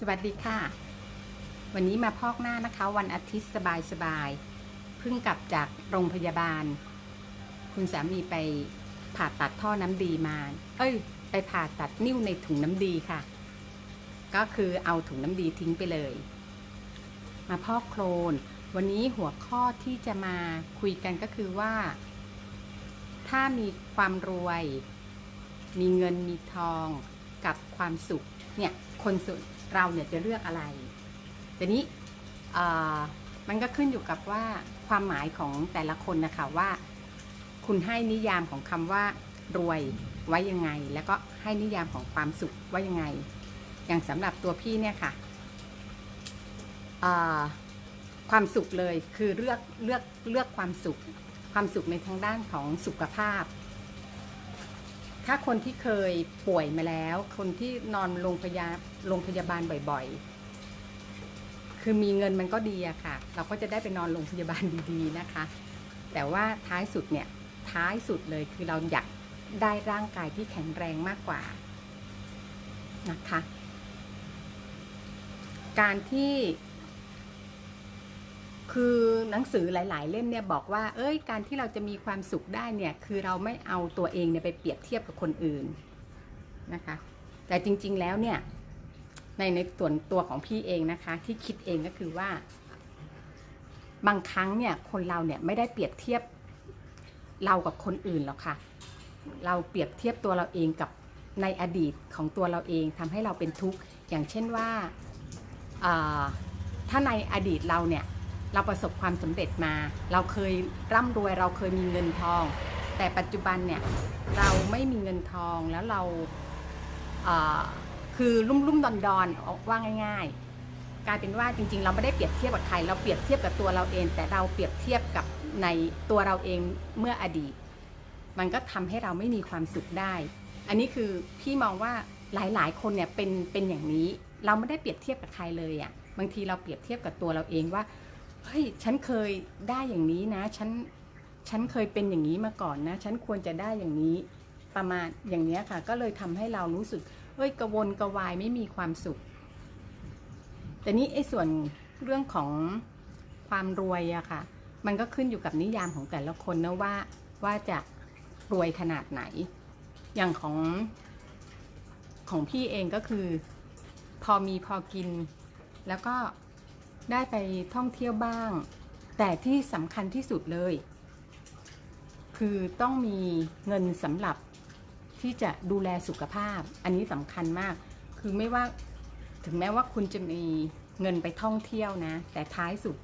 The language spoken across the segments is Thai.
สวัสดีค่ะ วันนี้มาพอกหน้านะคะ วันอาทิตย์สบายๆเพิ่งกลับจากโรงพยาบาล คุณสามีไปผ่าตัดท่อน้ำดีมา เอ้ย ไปผ่าตัดนิ้วในถุงน้ำดีค่ะ ก็คือเอาถุงน้ำดีทิ้งไปเลย มาพอกโครน วันนี้หัวข้อที่จะมาคุยกันก็คือว่า ถ้ามีความรวย มีเงินมีทองกับความสุขเนี่ยคนส่วน เราเนี่ยจะเลือกอะไรแต่นี้มันก็ขึ้นอยู่กับว่าความหมายของแต่ละคนนะคะว่า คุณให้นิยามของคำว่ารวยไว้ยังไง แล้วก็ให้นิยามของความสุขไว้ยังไง อย่างสำหรับตัวพี่เนี่ยค่ะเอ่อความสุขเลยคือเลือกเลือกเลือกความสุข ความสุขในทางด้านของสุขภาพ ถ้าคนที่เคยป่วยมาแล้ว คนที่นอนโรงพยาโรงพยาบาลบ่อยๆ คือมีเงินมันก็ดีอะค่ะ เราก็จะได้ไปนอนโรงพยาบาลดีๆนะคะ แต่ว่าท้ายสุดเนี่ยท้ายสุดเลยคือเราอยากได้ร่างกายที่แข็งแรงมากกว่านะคะ การที่ คือหนังสือหลาย ๆ เล่มเนี่ยบอกว่า เอ้ย การที่เราจะมีความสุขได้เนี่ย คือเราไม่เอาตัวเองเนี่ยไปเปรียบเทียบกับคนอื่นนะคะ แต่จริง ๆ แล้วเนี่ย ในในส่วนตัวของพี่เองนะคะ ที่คิดเองก็คือว่า บางครั้งเนี่ยคนเราเนี่ยไม่ได้เปรียบเทียบเรากับคนอื่นหรอกค่ะ เราเปรียบเทียบตัวเราเองกับในอดีตของตัวเราเองทำให้เราเป็นทุกข์ อย่างเช่นว่า ถ้าในอดีตเราเนี่ย เราประสบความสำเร็จมา เราเคยร่ำรวยเราเคยมีเงินทอง แต่ปัจจุบันเนี่ยเราไม่มีเงินทองแล้วเราคือลุ่มลุ่มดอนดอนว่าง่าย ๆ กลายเป็นว่าจริง ๆ เราไม่ได้เปรียบเทียบกับใครเราเปรียบเทียบกับตัวเราเอง แต่เราเปรียบเทียบกับในตัวเราเองเมื่ออดีต มันก็ทำให้เราไม่มีความสุขได้ อันนี้คือพี่มองว่าหลายๆ คนเนี่ยเป็นเป็นอย่างนี้ เราไม่ได้เปรียบเทียบกับใครเลยอะ่ะบางทีเราเปรียบเทียบกับตัวเราเองว่า เฮ้ยฉันเคยได้อย่างนี้นะ ฉันฉันเคยเป็นอย่างนี้มาก่อนนะ ฉันควรจะได้อย่างนี้ประมาณอย่างเนี้ยค่ะ ก็เลยทำให้เรารู้สึกเฮ้ยกระวนกระวายไม่มีความสุข แต่นี้ไอ้ส่วนเรื่องของความรวยอะค่ะ มันก็ขึ้นอยู่กับนิยามของแต่ละคนนะว่าว่าจะรวยขนาดไหน อย่างของของพี่เองก็คือ พอมีพอกิน แล้วก็ ได้ไปท่องเที่ยวบ้าง แต่ที่สำคัญที่สุดเลย คือต้องมีเงินสำหรับที่จะดูแลสุขภาพ อันนี้สำคัญมาก คือไม่ว่าถึงแม้ว่าคุณจะมีเงินไปท่องเที่ยวนะ แต่ท้ายสุด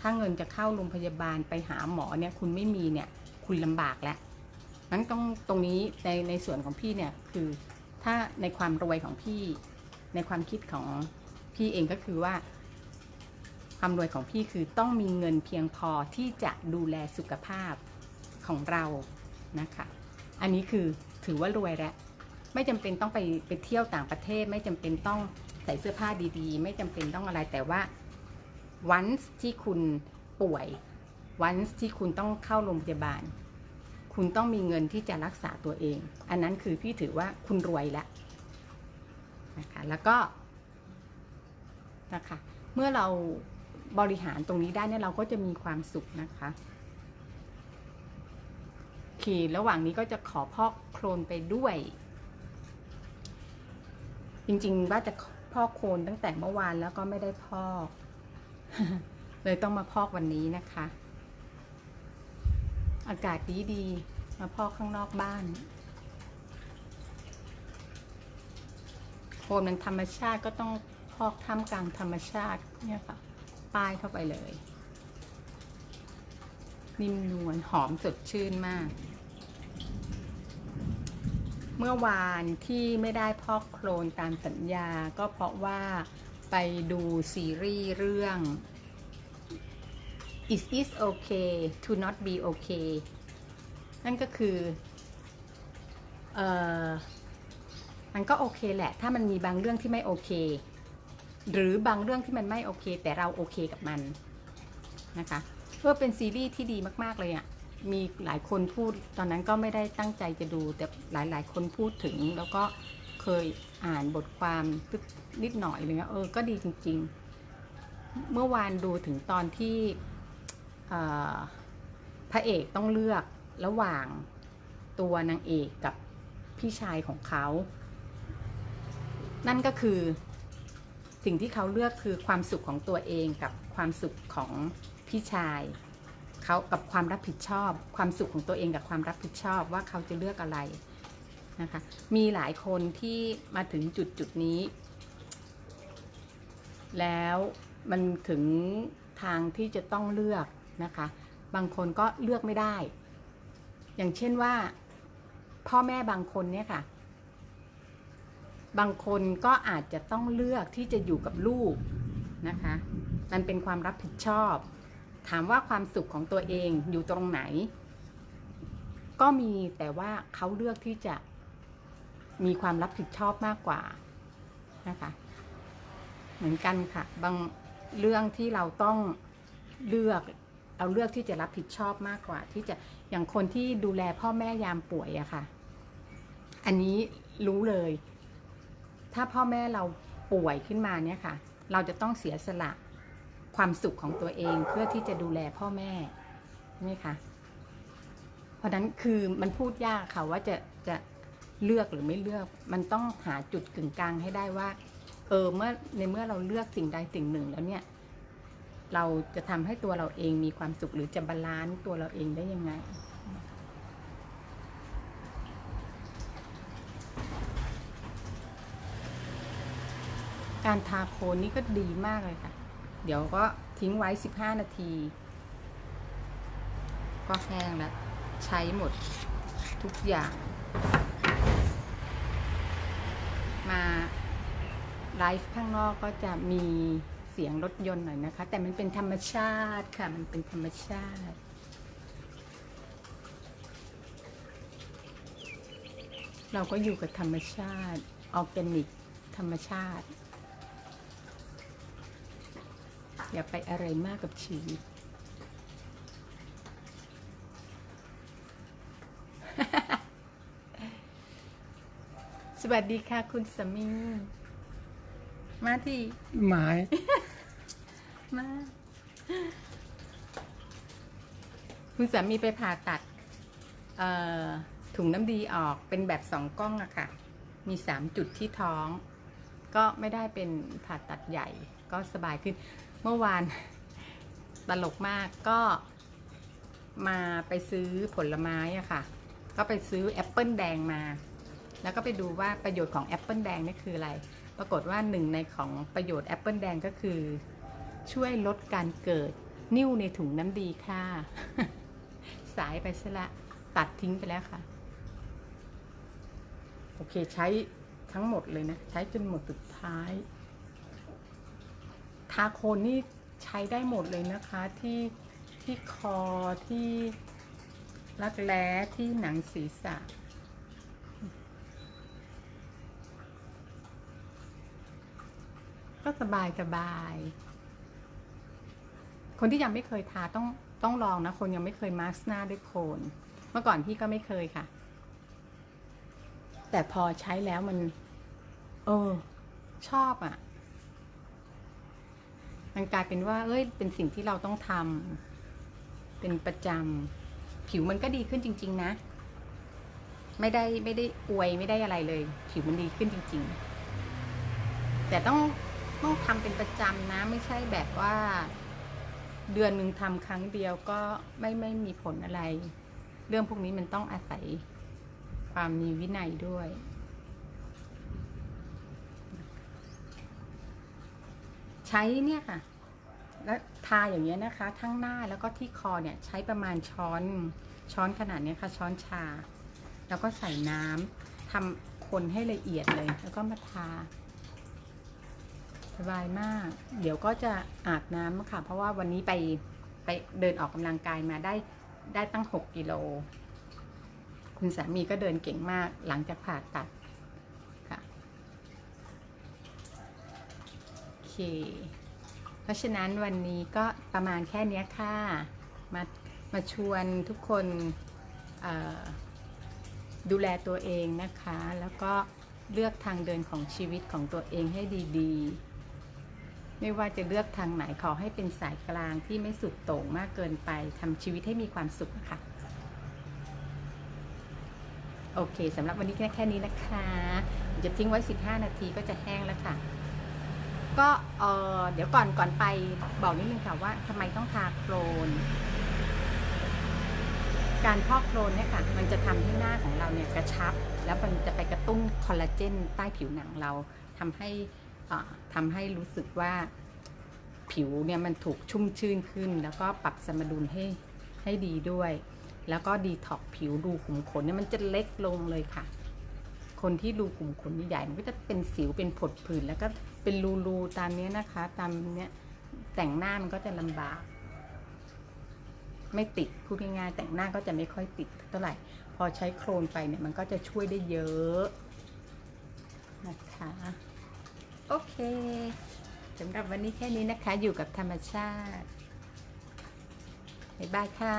ถ้าเงินจะเข้าโรงพยาบาลไปหาหมอเนี่ยคุณไม่มีเนี่ยคุณลำบากแล้วนั้นต้องตรงนี้ในในส่วนของพี่เนี่ยคือถ้าในความรวยของพี่ ในความคิดของพี่เองก็คือว่า ความรวยของพี่คือต้องมีเงินเพียงพอที่จะดูแลสุขภาพของเรานะคะ อันนี้คือถือว่ารวยแล้วไม่จำเป็นต้องไปไปเที่ยวต่างประเทศ ไม่จำเป็นต้องใส่เสื้อผ้าดีๆ ไม่จำเป็นต้องอะไรแต่ว่าวันที่คุณป่วยวันที่คุณต้องเข้าโรงพยาบาล คุณต้องมีเงินที่จะรักษาตัวเอง อันนั้นคือพี่ถือว่าคุณรวยแล้วนะคะแล้วก็นะคะเมื่อเรา บริหารตรงนี้ได้เนี่ยเราก็จะมีความสุขนะคะขี่ระหว่างนี้ก็จะขอพอกโครนไปด้วย จริงๆว่าจะพอกโครนตั้งแต่เมื่อวานแล้วก็ไม่ได้พอก เลยต้องมาพอกวันนี้นะคะ อากาศดีดีๆมาพอกข้างนอกบ้าน โคลนมันธรรมชาติก็ต้องพอกท่ามกลางธรรมชาติเนี่ยค่ะ ป้ายเข้าไปเลย นิ่มนวลหอมสดชื่นมาก เมื่อวานที่ไม่ได้พอกโคลนตามสัญญาก็เพราะว่าไปดูซีรีส์เรื่อง is it okay to not be okay นั่นก็คือเออมันก็โอเคแหละ ถ้ามันมีบางเรื่องที่ไม่โอเค หรือบางเรื่องที่มันไม่โอเค แต่เราโอเคกับมันนะคะเพื่อเป็นซีรีส์ที่ดีมาก ๆ เลยอะ่ะมีหลายคนพูดตอนนั้นก็ไม่ได้ตั้งใจจะดู แต่หลาย ๆ คนพูดถึง แล้วก็เคยอ่านบทความนิดหน่อยอะไรเลยเออก็ดีจริง ๆ เมื่อวานดูถึงตอนที่พระเอกต้องเลือกระหว่างตัวนางเอกกับพี่ชายของเขา นั่นก็คือ สิ่งที่เขาเลือกคือความสุขของตัวเองกับความสุขของพี่ชายเขากับความรับผิดชอบ ความสุขของตัวเองกับความรับผิดชอบว่าเขาจะเลือกอะไรนะคะมีหลายคนที่มาถึงจุดจุดนี้ แล้วมันถึงทางที่จะต้องเลือกนะคะ บางคนก็เลือกไม่ได้ อย่างเช่นว่า พ่อแม่บางคนเนี่ยค่ะ บางคนก็อาจจะต้องเลือกที่จะอยู่กับลูกนะคะ มันเป็นความรับผิดชอบ ถามว่าความสุขของตัวเองอยู่ตรงไหน ก็มีแต่ว่าเขาเลือกที่จะมีความรับผิดชอบมากกว่านะคะ เหมือนกันค่ะ บางเรื่องที่เราต้องเลือกเราเลือกที่จะรับผิดชอบมากกว่า ที่จะอย่างคนที่ดูแลพ่อแม่ยามป่วยอะค่ะ อันนี้รู้เลย ถ้าพ่อแม่เราป่วยขึ้นมาเนี่ยค่ะ เราจะต้องเสียสละความสุขของตัวเองเพื่อที่จะดูแลพ่อแม่ใช่ไหมคะเพราะฉะนั้นคือมันพูดยากค่ะว่าจะจะเลือกหรือไม่เลือก มันต้องหาจุดกึ่งกลางให้ได้ว่า เออเมื่อในเมื่อเราเลือกสิ่งใดสิ่งหนึ่งแล้วเนี่ย เราจะทำให้ตัวเราเองมีความสุขหรือจะบาลานซ์ตัวเราเองได้ยังไง การทาโคนนี่ก็ดีมากเลยค่ะ เดี๋ยวก็ทิ้งไว้ 15 นาที ก็แห้งแล้ว ใช้หมดทุกอย่าง มาไลฟ์ข้างนอกก็จะมีเสียงรถยนต์หน่อยนะคะ แต่มันเป็นธรรมชาติค่ะ มันเป็นธรรมชาติเราก็อยู่กับธรรมชาติ ออร์แกนิก ธรรมชาติ อย่าไปอะไรมากกับชีวิต สวัสดีค่ะคุณสามีมาที่หมาย มา คุณสามีไปผ่าตัด เอ่อ ถุงน้ำดีออกเป็นแบบสองกล้องอะค่ะ มีสามจุดที่ท้อง ก็ไม่ได้เป็นผ่าตัดใหญ่ก็สบายขึ้น เมื่อวานตลกมากก็มาไปซื้อผลไม้อะค่ะ ก็ไปซื้อแอปเปิลแดงมา แล้วก็ไปดูว่าประโยชน์ของแอปเปิลแดงนี่คืออะไร ปรากฏว่าหนึ่งในของประโยชน์แอปเปิลแดงก็คือ ช่วยลดการเกิดนิ่วในถุงน้ำดีค่ะ สายไปซะละตัดทิ้งไปแล้วค่ะ โอเคใช้ทั้งหมดเลยนะ ใช้จนหมดสุดท้าย ทาโคนนี่ใช้ได้หมดเลยนะคะที่ที่คอที่รักแร้ที่หนังศีรษะ ก็สบายสบาย คนที่ยังไม่เคยทาต้องต้องลองนะ คนยังไม่เคยมาสก์หน้าด้วยโคน เมื่อก่อนพี่ก็ไม่เคยค่ะ แต่พอใช้แล้วมัน เออ ชอบอะ่ะ มันกลายเป็นว่า เอ้ย เป็นสิ่งที่เราต้องทำเป็นประจำผิวมันก็ดีขึ้นจริง ๆ นะ ไม่ได้ไม่ได้อวยไม่ได้อะไรเลย ผิวมันดีขึ้นจริง ๆ แต่ต้องต้องทำเป็นประจำนะ ไม่ใช่แบบว่า เดือนหนึ่งทำครั้งเดียวก็ไม่ไม่มีผลอะไร เรื่องพวกนี้มันต้องอาศัยความมีวินัยด้วย ใช้เนี่ยค่ะ แล้วทาอย่างเงี้ยนะคะ ทั้งหน้าแล้วก็ที่คอเนี่ยใช้ประมาณช้อนช้อนขนาดเนี้ยค่ะช้อนชา แล้วก็ใส่น้ำทำคนให้ละเอียดเลย แล้วก็มาทาสบายมาก เดี๋ยวก็จะอาบน้ำค่ะ เพราะว่าวันนี้ไปไปเดินออกกำลังกายมาได้ได้ตั้ง 6 กิโล คุณสามีก็เดินเก่งมากหลังจากผ่าตัดค่ะ โอ เคเพราะฉะนั้นวันนี้ก็ประมาณแค่นี้ค่ะ มามาชวนทุกคนดูแลตัวเองนะคะ แล้วก็เลือกทางเดินของชีวิตของตัวเองให้ดีๆ ไม่ว่าจะเลือกทางไหนขอให้เป็นสายกลางที่ไม่สุดโต่งมากเกินไปทำชีวิตให้มีความสุขค่ะ โอเคสำหรับวันนี้แค่แค่นี้นะคะ จะทิ้งไว้ 15 นาทีก็จะแห้งแล้วค่ะ ก็เออเดี๋ยวก่อนก่อนไปบอกนิดนึงค่ะว่าทำไมต้องทาโครนการพอกโครนเนี่ยค่ะ มันจะทำให้หน้าของเราเนี่ยกระชับ แล้วมันจะไปกระตุ้นคอลลาเจนใต้ผิวหนังเราทำให้อ่าทำให้รู้สึกว่าผิวเนี่ยมันถูกชุ่มชื่นขึ้น แล้วก็ปรับสมดุลให้ให้ดีด้วย แล้วก็ดีท็อกผิวรูขุมขนเนี่ยมันจะเล็กลงเลยค่ะ คนที่รูขุมขนใหญ่มันก็จะเป็นสิวเป็นผดผื่นแล้วก็ เป็นรูๆตามนี้นะคะ ตามเนี้ยแต่งหน้ามันก็จะลำบาก ไม่ติดพูดง่ายๆแต่งหน้าก็จะไม่ค่อยติดเท่าไหร่ พอใช้โครนไปเนี่ยมันก็จะช่วยได้เยอะนะคะโอเคสำหรับวันนี้แค่นี้นะคะอยู่กับธรรมชาติบ๊ายบายค่ะ